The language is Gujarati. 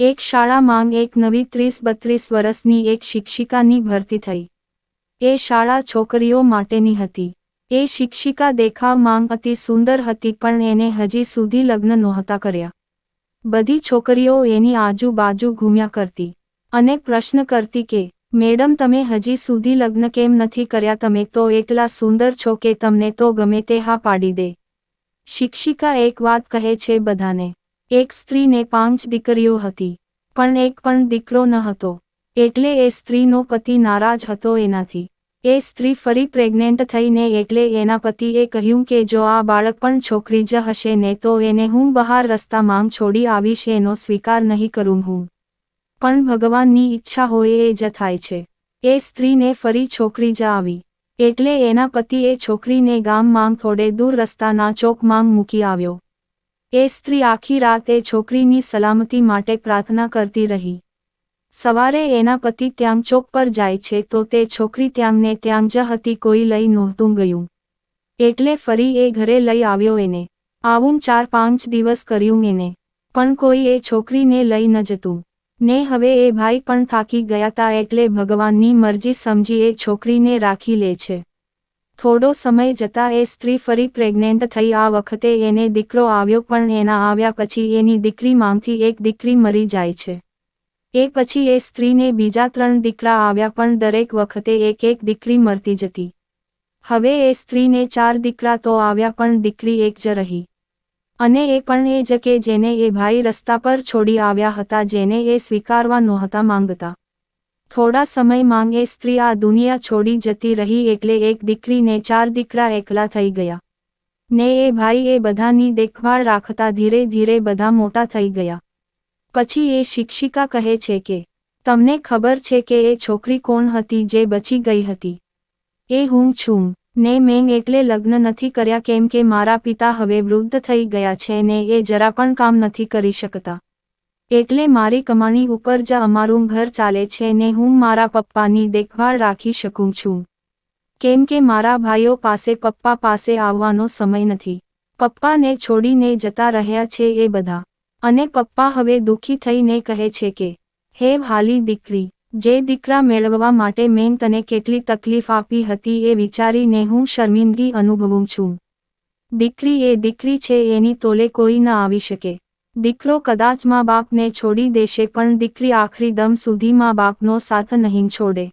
એક શાળામાં એક નવી ત્રીસ બત્રીસ વર્ષની એક શિક્ષિકાની ભરતી થઈ. એ શાળા છોકરીઓ માટેની હતી. એ શિક્ષિકા દેખાવમાં અતિ સુંદર હતી પણ એને હજી સુધી લગ્ન નહોતા કર્યા. બધી છોકરીઓ એની આજુબાજુ ઘૂમ્યા કરતી અને પ્રશ્ન કરતી કે, મેડમ, તમે હજી સુધી લગ્ન કેમ નથી કર્યા? તમે તો એટલા સુંદર છો કે તમને તો ગમે તે હા પાડી દે. શિક્ષિકા એક વાત કહે છે બધાને. એક સ્ત્રીને પાંચ દીકરીઓ હતી, પણ એક પણ દીકરો ન હતો. એટલે એ સ્ત્રીનો પતિ નારાજ હતો એનાથી. એ સ્ત્રી ફરી પ્રેગ્નેન્ટ થઈને એટલે એના પતિએ કહ્યું કે જો આ બાળક પણ છોકરી જ હશે ને તો એને હું બહાર રસ્તા માંગ છોડી આવીશ, એનો સ્વીકાર નહીં કરું હું. પણ ભગવાનની ઈચ્છા હોય એ જ થાય છે. એ સ્ત્રીને ફરી છોકરી જ આવી. એટલે એના પતિએ છોકરીને ગામમાં થોડે દૂર રસ્તાના ચોકમાં મૂકી આવ્યો. એ સ્ત્રી આખી રાત એ છોકરીની સલામતી માટે પ્રાર્થના કરતી રહી. સવારે એના પતિ ત્યાં ચોક પર જાય છે તો તે છોકરી ત્યાંગને ત્યાંગ ત્યાં જ હતી કોઈ લઈ નહોતું ગયું. એટલે ફરી એ ઘરે લઈ આવ્યો એને. આવું ચાર પાંચ દિવસ કર્યું એને. પણ કોઈ એ છોકરીને લઈ ન જતું. ને હવે એ ભાઈ પણ થાકી ગયા તા એટલે ભગવાનની મરજી સમજી એ છોકરીને રાખી લે છે. થોડો સમય જતાં એ સ્ત્રી ફરી પ્રેગ્નેન્ટ થઈ. આ વખતે એને દીકરો આવ્યો, પણ એના આવ્યા પછી એની દીકરી માંગથી એક દીકરી મરી જાય છે. એ પછી એ સ્ત્રીને બીજા ત્રણ દીકરા આવ્યા, પણ દરેક વખતે એક એક દીકરી મરતી જતી. હવે એ સ્ત્રીને ચાર દીકરા તો આવ્યા, પણ દીકરી એક જ રહી. અને એ પણ એ જ કે જેને એ ભાઈ રસ્તા પર છોડી આવ્યા હતા, જેને એ સ્વીકારવા નહોતા માંગતા. થોડા સમય માંગ સ્ત્રી આ દુનિયા છોડી જતી રહી એટલે એક દીકરીને ચાર દીકરા એકલા થઈ ગયા. ને એ ભાઈ એ બધાની દેખભાળ રાખતા ધીરે ધીરે બધા મોટા થઈ ગયા. પછી એ શિક્ષિકા કહે છે કે, તમને ખબર છે કે એ છોકરી કોણ હતી જે બચી ગઈ હતી? એ હું છું. ને મેં એટલે લગ્ન નથી કર્યા કેમ કે મારા પિતા હવે વૃદ્ધ થઈ ગયા છે ને એ જરા પણ કામ નથી કરી શકતા. એટલે મારી કમાણી ઉપર જ અમારું ઘર ચાલે છે ને હું મારા પપ્પાની દેખભાળ રાખી શકું છું. કેમ કે મારા ભાઈઓ પાસે પપ્પા પાસે આવવાનો સમય નથી. પપ્પાને છોડીને જતા રહ્યા છે એ બધા. અને પપ્પા હવે દુઃખી થઈને કહે છે કે, હે ભાલી દીકરી, જે દીકરા મેળવવા માટે મેં તને કેટલી તકલીફ આપી હતી એ વિચારીને હું શર્મિંદગી અનુભવું છું. દીકરી એ દીકરી છે એની તોલે કોઈ ન આવી શકે. દીકરો કદાચ મા બાપને છોડી દેશે પણ દીકરી આખરી દમ સુધી મા બાપનો સાથ નહીં છોડે.